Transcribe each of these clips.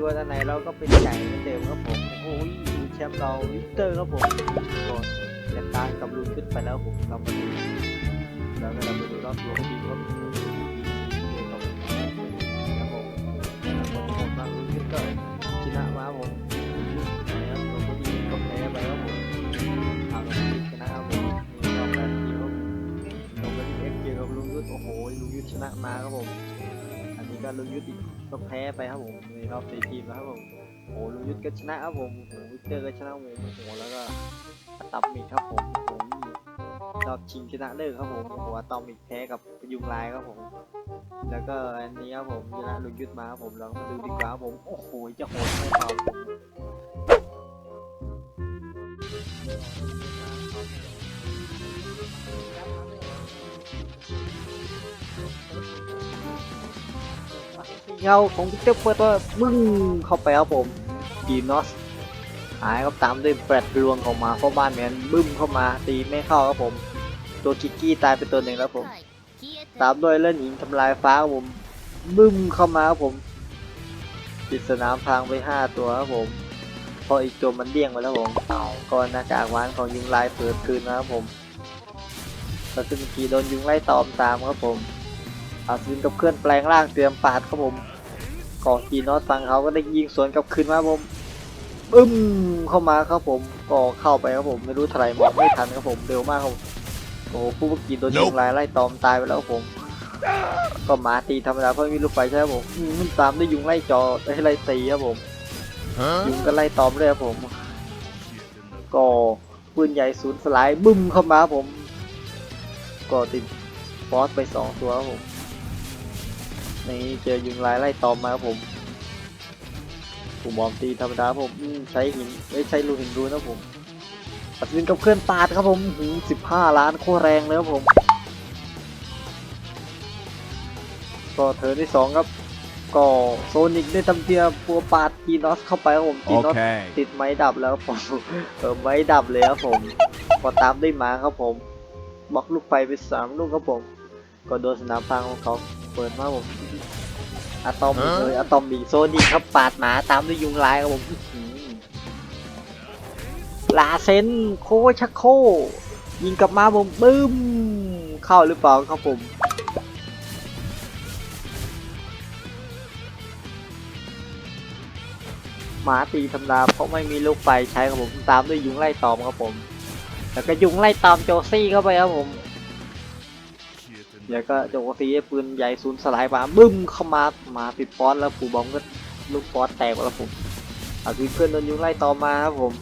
ศึกดวตอนไหนเราก็เป็นใหญ่เหมือนเดิมครับผมโอ้ยแชมป์เราวิกเตอร์ครับผมก็จัดการกับลุนขึ้นไปแล้วผมเรามาดูแล้วก็เราไปดูรอบรวมทีมครับครับผมครับผมแล้วก็ผมาลุนขึ้นเลยชนะมาครับผม ก็ลุงยุทธก็แพ้ไปครับผมในรอบสี่ทีมแล้วครับผมโอ้ลุงยุทธก็ชนะครับผมโอ้วิกเตอร์ก็ชนะผมโอ้แล้วก็อะตอมมิกครับผมผมรอบชิงชนะเลิศครับผมโอ้โหอะตอมมิกแพ้กับยุงลายครับผม แล้วก็อันนี้ครับผมชนะลุงยุทธมาครับผมเรามาดูดีกว่าครับผมโอ้โหจะโหดไม่เบ เงาของวิเตอร์เปิดว่ามึงเข้าไปครับผมทีนอสหายครับตามด้วยแปดลวงของมาเข้าบ้านแมนบึ้มเข้ามาตีไม่เข้าครับผม ตัวคิกกี้ตายไปตัวหนึ่งแล้วผมตามด้วยเล่นหญิงทำลายฟ้าครับผมบึ้มเข้ามาครับผมปิดสนามพังไปห้าตัวครับผม พออีกตัวมันเดี่ยงไปแล้วผมก่อนหน้ากากวานของยุงลายเปิดคืนนะครับผมแต่ซึ่งเมื่อกี้โดนยุงไล่ตอมตามครับผม อาซินกับเคลื่อนแปลงร่างเตรียมปาดครับผมก่อกีนอตฟังเขาก็ได้ยิงสวนกลับคืนมาครับผมบึ้มเข้ามาครับผมก็เข้าไปครับผมไม่รู้เท่าไหรมองไม่ทันครับผมเร็วมากครับผมโอ้โหผู้เมื่อกี้โดนยิงลายไล่ตอมตายไปแล้วครับผมก็หมาตีธรรมดาเพราะไม่มีลูกไฟใช่ไหมผมอืมมันตามด้วยยุงไล่จอให้ไล่ตีครับผมยุงก็ไล่ตอมเลยครับผมก็ปืนใหญ่ศูนย์สลายบึ้มเข้ามาครับผม ก็ติดบอสไปสองตัวครับผม นี่เจอยุงลายไล่ตอมมาครับผมผมบอมตีธรรมดาผมอืมใช้หินไม่ใช้ลูกหินดูนะผมตัดสินกับเคลื่อนปาดครับผมหูสิบห้าล้านโคตรแรงเลยครับผมก็เธอที่สองครับ ก็โซนิกได้ทำเทียปัวปาดจีนอสเข้าไปครับผมจีนอส Okay. ติดไม้ดับแล้วครับผมเออไม้ดับเลยครับผมพอตามด้วยหมาครับผมบล็อกลูกไฟไปสามลูกครับผม ก็โดนสนามพังของเขาเปิดมาครับผมอะตอมอีกเลยอะตอมอีกโซนิกครับปาดหมาตามด้วยยุงลายครับผมอื้อหือลาเซนโคชักโค ยิงกลับมาผมบึ้ม เข้าหรือเปล่าครับผมหมาตีธรรมดาเพราะไม่มีลูกไฟใช้ครับผมตามด้วยยุงไล่ตอมครับผม แล้วก็ยุงไล่ตอมโจซี่เข้าไปครับผม แล้วก็โจซี่ปืนใหญ่ศูนย์สลายมาบึ้มเข้ามามาติดฟอสแล้วผูบอมก็ลูกฟอสแตกแล้วผมอาวิเพื่อนโดนยุงไล่ต่อมาครับผม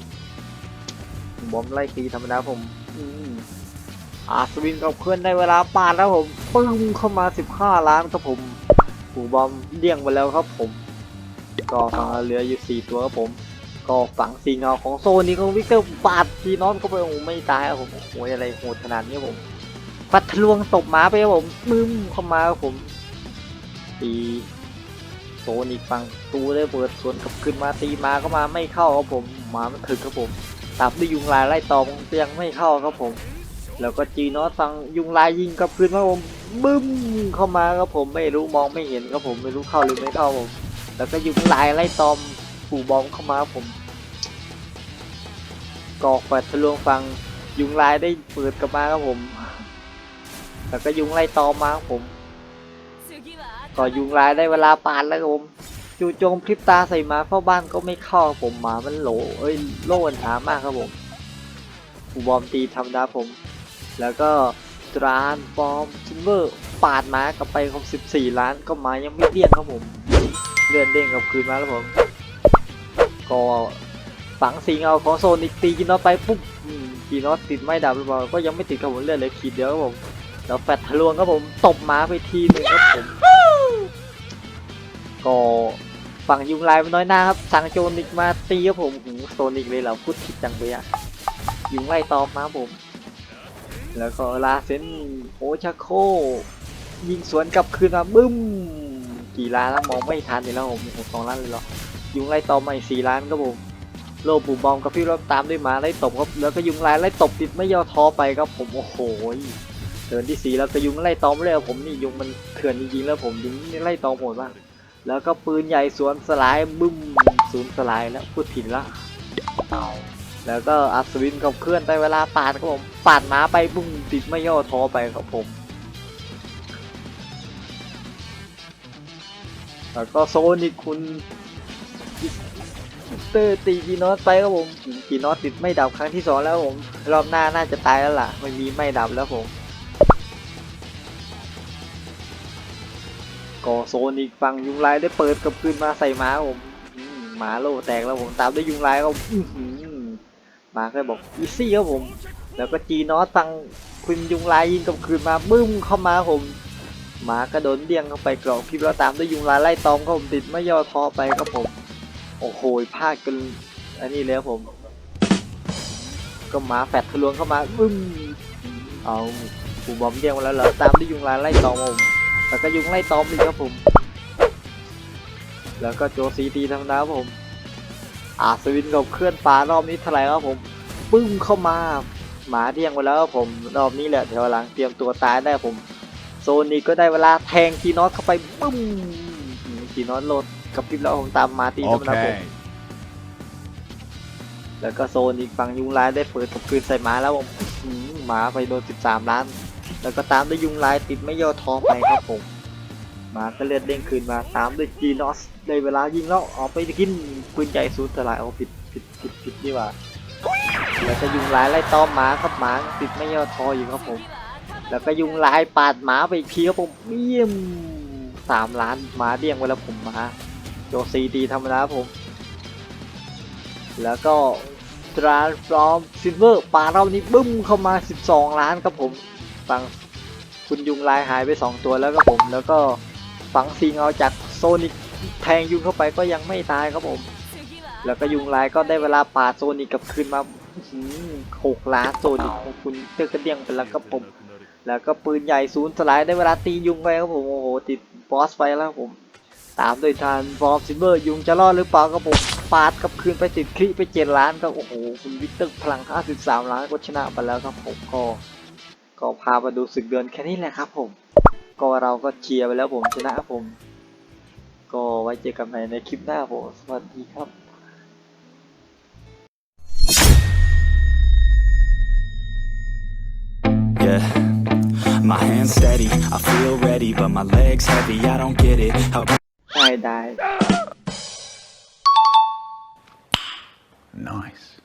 บอมไล่ตีธรรมดาผมอืมอาสวินกับเพื่อนได้เวลาปาดแล้วผมปึ้งเข้ามา 15 ล้านครับผมผูบอมเดี่ยงไปแล้วครับผม ก็เหลืออยู่สี่ตัวครับผม ก็ฝังสีเงาของโซนนี้ของวิกเตอร์ปาดทีน้อนเข้าไปโอ้ไม่ตายครับผมโอ้โหอะไรโหดขนาดนี้ผม ปัดทะลวงตบหมาไปครับผมมึมเข้ามาครับผมตีโซนอีกฝั่งตูได้เปิดสวนกลับขึ้นมาตีมาก็มาไม่เข้าครับผมหมามันถึกครับผมตามด้วยยุงลายไล่ตอมยังไม่เข้าครับผม แล้วก็จีนอสฟังยุงลายยิงกลับคืนมาบผมบึ้มเข้ามาครับผมไม่รู้มองไม่เห็นครับผมไม่รู้เข้าหรือไม่เข้าผม แล้วก็ยุงลายไล่ตอมปู่บอมเข้ามาครับผมกอกแปดทะลวงฟังยุงลายได้เปิดกลับมาครับผม แล้วก็ยุงไล่ตอมมาครับผมก็ยุงลายได้เวลาปาดแล้วครับผมจู่โจมพริบตาใส่หมาเข้าบ้านก็ไม่เข้าครับผมหมามันโหลเอ้ยโล่นหามากครับผมปู่บอมตีธรรมดาผม แล้วก็ตรานฟอร์มซิลเวอร์ปาดหมากลับไปครบ14 ล้านก็หมายังไม่เดี้ยงครับผม เลื่อนเด้งกลับคืนมาแล้วผมก็ฝังสีเงาของโซนิกตีกินนอตไปปุ๊บอืมกีนอตติดไม่ดับหรือเปล่าก็ยังไม่ติดครับผมเลื่อนเลยขีดเดียวครับผม แล้วแฟดทะลวงครับผมตบหมาไปทีหนึ่งครับผมก็ฝั่งยุงลายมันน้อยหน้าครับสั่งโจนิกมาตีครับผมหูโซนิกเลยเหราพูดผิดจังเลยอะยุงไล่ตอมมาครับผม แล้วก็ลาเซนโอชาโค ยิงสวนกลับคืนมาบึ้มกี่ล้านแล้วมองไม่ทันเลยแล้วผมโอ้โหสองล้านเลยเหรอยุงไล่ตอมมาอีกสี่ล้านครับผมโลบูบอมกับพี่รอบตามด้วยหมาไล่ตบครับแล้วก็ยุงลายไล่ตบติดไม่ย่อท้อไปครับผมโอ้โห เดินที่สี่แล้วแต่ยุงไล่ตอมเลยผมนี่ยุงมันเถื่อนจริงๆแล้วผมยุงไล่ตอมโหดมากแล้วก็ปืนใหญ่สวนสลายบึ้มศูนสลายแล้วพูดผิดละแล้วก็อัศวินกับเคลื่อนไปเวลาปาดครับผมปาดหมาไปบึ้มติดไม่ย่อท้อไปครับผม แล้วก็โซนิกคุณเตอร์ตีกีนอสไปครับผมกีนอสติดไม่ดับครั้งที่สองแล้วผม รอบหน้าน่าจะตายแล้วล่ะ ไม่มีไม่ดับแล้วผม ก็โซนิกฟังยุงลายได้เปิดกับคืนมาใส่หมาผมหมาโลแตกแล้วผมตามด้วยยุงลายก็อื้อหือหมาก็บอกอีซี่ครับผม แล้วก็จีนอสฟังคุณยุงลายยิงกับคืนมาบึ้มเข้ามาผมหมากระโดนเดี่ยงเข้าไปกรอกพิบแล้วตามด้วยยุงลายไล่ตอมครับผมติดไม่ย่อท้อไปครับผม โอ้โหพลาดกันอันนี้เลยครับผม ก็หมาแฟดทะลวงเข้ามาบึ้มเอาปูบอมเดี่ยงมาแล้วเหรอตามด้วยยุงลายไล่ตอมผม แล้วก็ยุงไล่ตอมอีกครับผม แล้วก็โจซีตีธรรมดาครับผม อาสวินกับเคลื่อนฟ้ารอบนี้เท่าไหร่ครับผม ปึ้งเข้ามา หมาเดี่ยงไปแล้วครับผม รอบนี้แหละแถวหลังเตรียมตัวตายได้ครับผม โซนิกก็ได้เวลาแทงทีนอสเข้าไปปึ้มทีนอสโหลดกับพริบแล้วผมตามมาตีธรรมดาผม Okay. แล้วก็โซนิกฝั่งยุงลายได้เปิดกับคืนใส่หมาแล้วผมอื้อหือหมาไปโดน 13 ล้าน แล้วก็ตามด้วยยุงลายติดไม่ย่อท้อไปครับผม มาก็เลือดเด้งคืนมาตามด้วยจีนอสได้เวลายิงแล้วออกไปกินปืนใหญ่สูนย์สลายเอาผิดผิดผิดผิดนี่ว่าแล้วก็ยุงลายไล่ต้อมหมาครับหมาติดไม่ย่อท้ออยู่ครับผม แล้วก็ยุงลายปาดหมาไปอีกทีครับผมเยี่ยมสามล้านหมาเดี้ยงไว้แล้วผมหมาโจซีดีธรรมดาผม แล้วก็ตราฟลอมซิลเวอร์ปาเรานี้บึ้มเข้ามา 12 ล้านครับผม ฝังคุณยุงลายหายไป 2 ตัวแล้วครับผม แล้วก็ฝังซีเงาจากโซนิกแทงยุงเข้าไปก็ยังไม่ตายครับผม แล้วก็ยุงลายก็ได้เวลาปาโซนิกกลับคืนมาหกล้านโซนิกของคุณเตอร์กระเดียงไปแล้วครับผม แล้วก็ปืนใหญ่ศูนย์สลายได้เวลาตียุงไปครับผมโอ้โหติดบอสไปแล้วผม ตามโดยทานฟอร์มซิเวอร์ยุงจะรอดหรือเปล่าครับผมปาดกับคืนไปติดคลิไปเจ็ดล้านก็โอ้โหคุณวิกเตอร์พลัง 53 ล้านก็ชนะไปแล้วครับผมก็ ก็พามาดูศึกเดือนแค่นี้แหละครับผม ก็เราก็เชียร์ไปแล้วผมชนะครับผม ก็ไว้เจอกันใหม่ในคลิปหน้าผม สวัสดีครับ Yeah. My hands steady, I feel ready, but my legs heavy, I don't get it. How ได้ได้ Nice.